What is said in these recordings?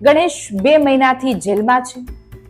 ગણેશ બે મહિનાથી જેલમાં છે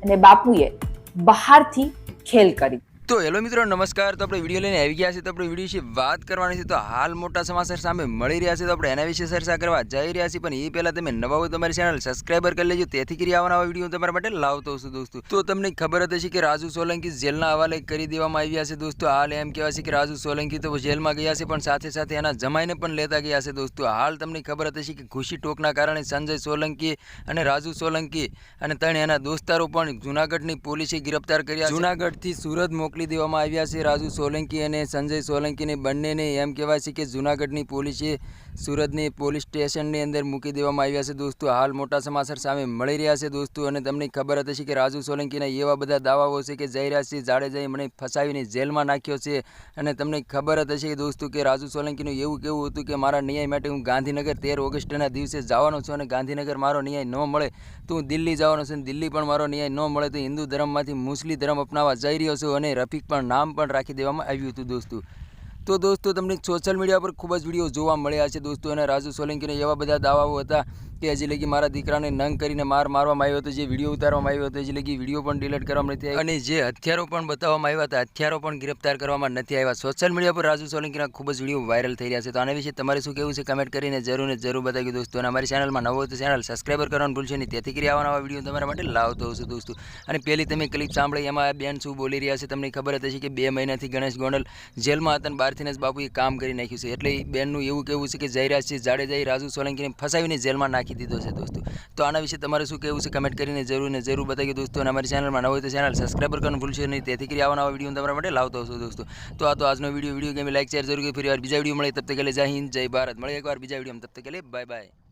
અને બાપુએ બહારથી ખેલ કરી. તો હેલો મિત્રો, નમસ્કાર. તો આપણે વીડિયો લઈને આવી ગયા છે તો આપણે વીડિયો વિશે વાત કરવાની છે. તો હાલ મોટા સમાચાર સામે મળી રહ્યા છે. તો આપણે એના વિશે ચર્ચા કરવા જઈ રહ્યા છીએ. પણ એ પહેલાં તમે નવા હોય તમારી ચેનલ સબસ્ક્રાઈબર કરી લેજો. તેથી કરી આવવાના વીડિયો તમારા માટે લાવતો છું દોસ્તો. તો તમને ખબર હશે કે રાજુ સોલંકી જેલના હવાલે કરી દેવામાં આવ્યા છે દોસ્તો. હાલ એમ કહેવાય છે કે રાજુ સોલંકી તો જેલમાં ગયા છે, પણ સાથે સાથે એના જમાઈને પણ લેતા ગયા છે દોસ્તો. હાલ તમને ખબર હતી કે ખુશી ટોકના કારણે સંજય સોલંકી અને રાજુ સોલંકી અને ત્રણ એના દોસ્તારો પણ જુનાગઢની પોલીસે ગિરફતાર કર્યા જુનાગઢથી સુરત મોકલી દેવામાં આવ્યા છે. રાજુ સોલંકી અને સંજય સોલંકીને બંનેને એમ કહેવાય છે કે જુનાગઢની પોલીસે સુરતની પોલીસ સ્ટેશનની અંદર મૂકી દેવામાં આવ્યા છે. દોસ્તો, હાલ મોટા સમાચાર સામે મળી રહ્યા છે દોસ્તો, અને તમને ખબર હતી કે રાજુ સોલંકીના એવા બધા દાવાઓ છે કે જઈ રહ્યા છે જાડેજાએ મને ફસાવીને જેલમાં નાખ્યો છે. અને તમને ખબર હતી કે દોસ્તો કે રાજુ સોલંકીનું એવું કેવું હતું કે મારા ન્યાય માટે હું ગાંધીનગર તેર ઓગસ્ટના દિવસે જવાનો છું અને ગાંધીનગર મારો ન્યાય ન મળે તો હું દિલ્હી જવાનો છું દિલ્હી પણ મારો ન્યાય ન મળે તો હિન્દુ ધર્મમાંથી મુસ્લિમ ધર્મ અપનાવવા જઈ રહ્યો છું અને રફીક પણ નામ પણ રાખી દેવામાં આવ્યું હતું દોસ્તો. તો દોસ્તો તમને સોશિયલ મીડિયા પર ખૂબ જ વીડિયો જોવા મળ્યા છે દોસ્તો અને રાજુ સોલંકીને એવા બધા દાવાઓ હતા કે હજી લગી મારા દીકરાને નંગ કરીને માર મારવામાં આવ્યો હતો, જે વીડિયો ઉતારવામાં આવ્યો હતો હજી લગી વીડિયો પણ ડિલીટ કરવામાં નથી અને જે હથિયારો પણ બતાવવામાં આવ્યા હતા, હથિયારો પણ ગિરફતાર કરવામાં નથી આવ્યા. સોશિયલ મીડિયા પર રાજુ સોલંકીના ખૂબ જ વીડિયો વાયરલ થઈ રહ્યા છે. તો આના વિશે તમારે શું કહેવું છે કમેન્ટ કરીને જરૂર ને જરૂર બતાવ્યું દોસ્તો. અને અમારી ચેનલમાં નવો હોય ચેનલ સબસ્ક્રાઈબર કરવાનું ભૂલશો નહીં. તેથી કરી આવા નવા વીડિયો તમારા માટે લાવતો હશે દોસ્તો. અને પહેલી તમે ક્લિપ સાંભળી, એમાં બેન શું બોલી રહ્યા છે, તમને ખબર હશે કે બે મહિનાથી ગણેશ ગોંડલ જેલમાં હતા અને બહારથી જ બાપુએ કામ કરી નાખ્યું છે. એટલે બેનનું એવું કહેવું છે કે જયરાજસિંહ જાડેજાએ રાજુ સોલંકીને ફસાવીને જેલમાં નાખી દીધો છે દોસ્તો. તો આના વિશે તમારે શું કહેવું છે કમેન્ટ કરીને જરૂર ને જરૂર બતાવ્યું દોસ્તો અને અમારી ચેનલમાં હોય તો ચેનલ સબસ્ક્રાઈબર કરવાનું ભૂલશો નહીં. તેથી કરી આવા નવા વીડિયો તમારા માટે લાવતો હશો દોસ્તો. તો આ તો આજનો વીડિયો વીડિયો ગમે લાઈક શેર જરૂર કે ફરી વાર બીજા વીડિયો મળે. તબ તક લે જય હિન્દ, જય ભારત. મળે એકવાર બીજા વીડિયો તબ તક લે બાય બાય